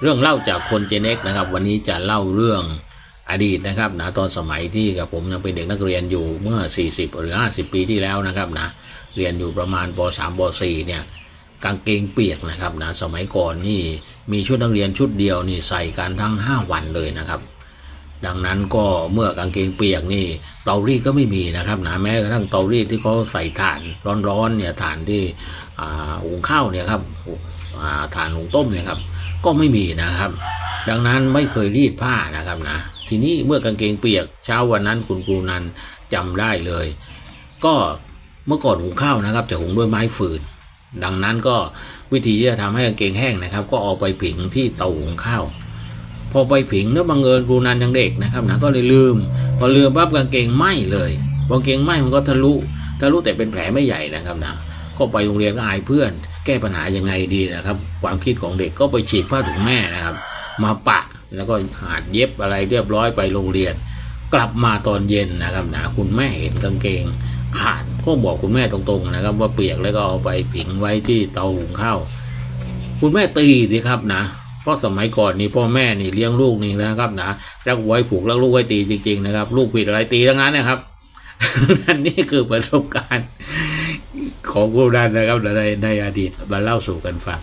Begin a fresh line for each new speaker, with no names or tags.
เรื่องเล่าจากคนเจเน็กนะครับ วันนี้จะเล่าเรื่องอดีตนะครับนะตอนสมัยที่กับผมยังเป็นเด็กนักเรียนอยู่เมื่อ 40 หรือ 50 ปีที่แล้วนะครับนะเรียนอยู่ประมาณป .3 ป .4 เนี่ยกางเกงเปียกนะครับนะสมัยก่อนนี่มีชุดนักเรียนชุดเดียวนี่ใส่กันทั้ง 5 วันเลยนะครับ ดังนั้นก็เมื่อกางเกงเปียกนี่เตารีดก็ไม่มีนะครับนะแม้กระทั่งเตารีดที่เขาใส่ถ่านร้อนๆเนี่ยถ่านที่อ่าหุงข้าวเนี่ยครับอ่าถ่านหุงต้มเนี่ยครับ ก็ไม่มีนะครับ ดังนั้นไม่เคยรีดผ้านะครับนะ ทีนี้เมื่อกางเกงเปียกเช้าวันนั้นคุณครูนันจำได้เลย ก็เมื่อก่อนหุงข้าวนะครับจะหุงด้วยไม้ฟืน ดังนั้นก็วิธีที่จะทำให้กางเกงแห้งนะครับ ก็เอาไปผิงที่เตาหุงข้าวพอไปผิงแล้วบังเอิญครูนันยังเด็กนะครับนะก็เลยลืม พอลืมปั๊บกางเกงไหม้เลยกางเกงไหม้มันก็ทะลุทะลุแต่เป็นแผลไม่ใหญ่นะครับนะก็ไปโรงเรียนก็อายเพื่อน แก้ปัญหายังไงดีนะครับ ความคิดของเด็กก็ไปฉีกผ้าถุงแม่นะครับ มาปะแล้วก็หาดเย็บอะไรเรียบร้อยไปโรงเรียน กลับมาตอนเย็นนะครับนะคุณแม่เห็นกางเกง ขาดก็บอกคุณแม่ตรงๆนะครับ ว่าเปียกแล้วก็เอาไปผิงไว้ที่เตาหุงข้าวคุณแม่ตีสิครับนะเพราะสมัยก่อนนี่พ่อแม่นี่เลี้ยงลูกนี่นะครับนะรักไว้ผูกรักลูกไว้ตีจริง ๆ นะครับ ลูกผิดอะไรตีทั้งนั้นนะครับนั่นนี่คือประสบการณ์ ของครูดันนะครับในในอดีตมาเล่าสู่กันฟัง